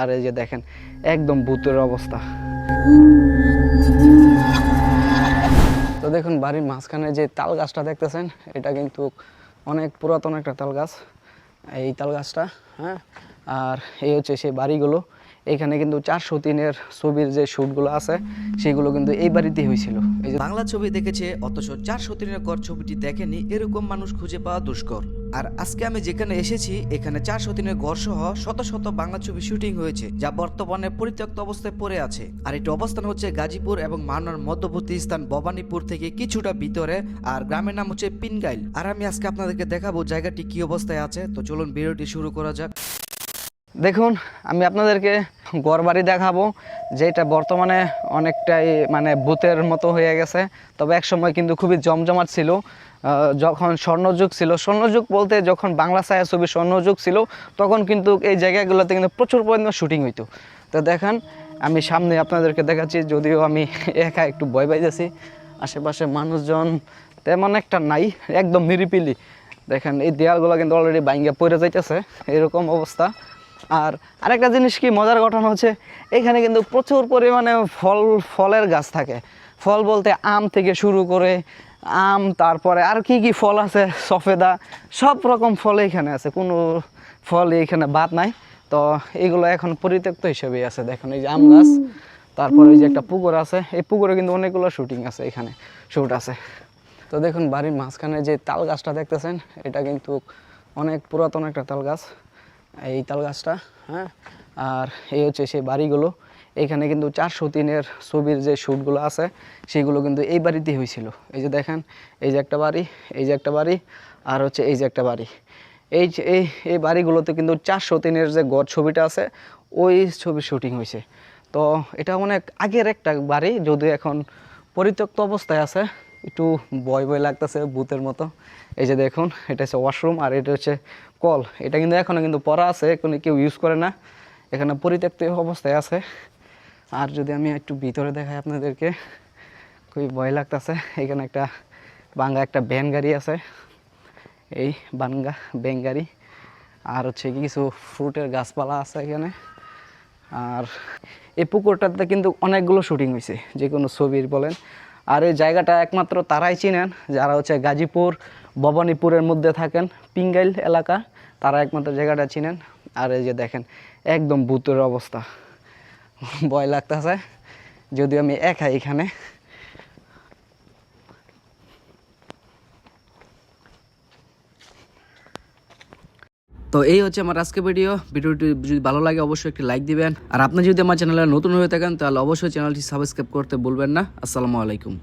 আর এই যে দেখেন, একদম ভূতের অবস্থা। তো দেখুন, বাড়ির মাঝখানে যে তাল গাছটা দেখতেছেন, এটা কিন্তু অনেক পুরাতন একটা তাল গাছ। এই তাল গাছটা হ্যাঁ? আর এই হচ্ছে সেই বাড়িগুলো। এখানে কিন্তু চারশো তিনের ছবির যে শ্যুটগুলো আছে, সেগুলো কিন্তু এই বাড়িতেই হয়েছিল। এই যে বাংলা ছবি দেখেছে, অথচ চার সতীনের কর ছবিটি দেখেনি, এরকম মানুষ খুঁজে পাওয়া দুষ্কর। আর আজকে আমি যেখানে এসেছি, এখানে চার শতিনের ঘর সহ শত শত বাংলা ছবি শুটিং হয়েছে, যা বর্তমানে পরিত্যক্ত অবস্থায় পড়ে আছে। আর এটি অবস্থান হচ্ছে গাজীপুর এবং মানার মধ্যবর্তী স্থান ভবানীপুর থেকে কিছুটা ভিতরে, আর গ্রামের নাম হচ্ছে পিনগাইল। আর আমি আজকে আপনাদেরকে দেখাবো জায়গাটি কি অবস্থায় আছে। তো চলুন ভিডিওটি শুরু করা যাক। দেখুন, আমি আপনাদেরকে গড়বাড়ি দেখাবো, যেটা বর্তমানে অনেকটাই মানে ভূতের মতো হয়ে গেছে। তবে এক সময় কিন্তু খুবই জমজমাট ছিল। যখন স্বর্ণযুগ ছিল, স্বর্ণযুগ বলতে যখন বাংলা ছায়া ছবি স্বর্ণযুগ ছিল, তখন কিন্তু এই জায়গাগুলোতে কিন্তু প্রচুর পরিমাণে শুটিং হইতো। তো দেখেন, আমি সামনে আপনাদেরকে দেখাচ্ছি, যদিও আমি একা একটু ভয় পাইতেছি। আশেপাশে মানুষজন তেমন একটা নাই, একদম নিরিপিলি দেখেন, এই দেয়ালগুলো কিন্তু অলরেডি বাইঙ্গা পড়ে যাইতেছে। এরকম অবস্থা। আর আরেকটা জিনিস কি মজার ঘটনা হচ্ছে এখানে কিন্তু প্রচুর পরিমাণে ফল ফলের গাছ থাকে। ফল বলতে আম থেকে শুরু করে আম তারপরে আর কি কি ফল আছে সফেদা সব রকম ফল এখানে আছে। কোনো ফল এখানে বাদ নাই। তো এগুলো এখন পরিত্যক্ত হিসেবেই আছে। দেখুন এই যে আম গাছ তারপরে এই যে একটা পুকুর আছে এই পুকুরে কিন্তু অনেকগুলো শুটিং আছে এখানে শ্যুট আছে। তো দেখুন বাড়ির মাঝখানে যে তাল গাছটা দেখতেছেন এটা কিন্তু অনেক পুরাতন একটা তাল গাছ। এই তাল গাছটা হ্যাঁ? আর এই হচ্ছে সেই বাড়িগুলো। এখানে কিন্তু চারশো তিনের ছবির যে শ্যুটগুলো আছে, সেগুলো কিন্তু এই বাড়িতেই হয়েছিল। এই যে দেখেন, এই যে একটা বাড়ি, এই যে একটা বাড়ি, আর হচ্ছে এই যে একটা বাড়ি। এই এই এই বাড়িগুলোতে কিন্তু চারশো তিনের যে গড় ছবিটা আছে, ওই ছবির শুটিং হয়েছে। তো এটা অনেক আগের একটা বাড়ি, যদিও এখন পরিত্যক্ত অবস্থায় আছে একটু বয় ভয় লাগতেছে বুথের মতো। এই যে দেখুন, এটা হচ্ছে ওয়াশরুম আর এটা হচ্ছে কল। এটা কিন্তু এখনও কিন্তু পড়া আছে, কোনো কেউ ইউজ করে না। এখানে পরিত্যক্ত অবস্থায় আছে। আর যদি আমি একটু ভিতরে দেখাই আপনাদেরকে, খুবই ভয় লাগতেছে। এখানে একটা বাঙ্গা, একটা ভ্যান গাড়ি আছে। এই বাঙ্গা ব্যান গাড়ি। আর হচ্ছে কিছু ফ্রুটের গাছপালা আছে এখানে। আর এই পুকুরটাতে কিন্তু অনেকগুলো শুটিং হয়েছে যে কোনো ছবির বলেন। আর এই জায়গাটা একমাত্র তারাই চিনেন। যারা হচ্ছে গাজীপুর, ভবানীপুরের মধ্যে থাকেন, পিঙ্গাইল এলাকা, তারা একমাত্র জায়গাটা চিনেন। আর এই যে দেখেন, একদম ভূতের অবস্থা। ভয় লাগতেছে, যদিও আমি একাই এখানে। তো এই হচ্ছে আমার আজকে ভিডিও ভিডিওটি যদি ভালো লাগে, অবশ্যই একটি লাইক দিবেন। আর আপনি যদি আমার চ্যানেলে নতুন হয়ে থাকেন, তাহলে অবশ্যই চ্যানেলটি সাবস্ক্রাইব করতে ভুলবেন না। আসসালামু আলাইকুম।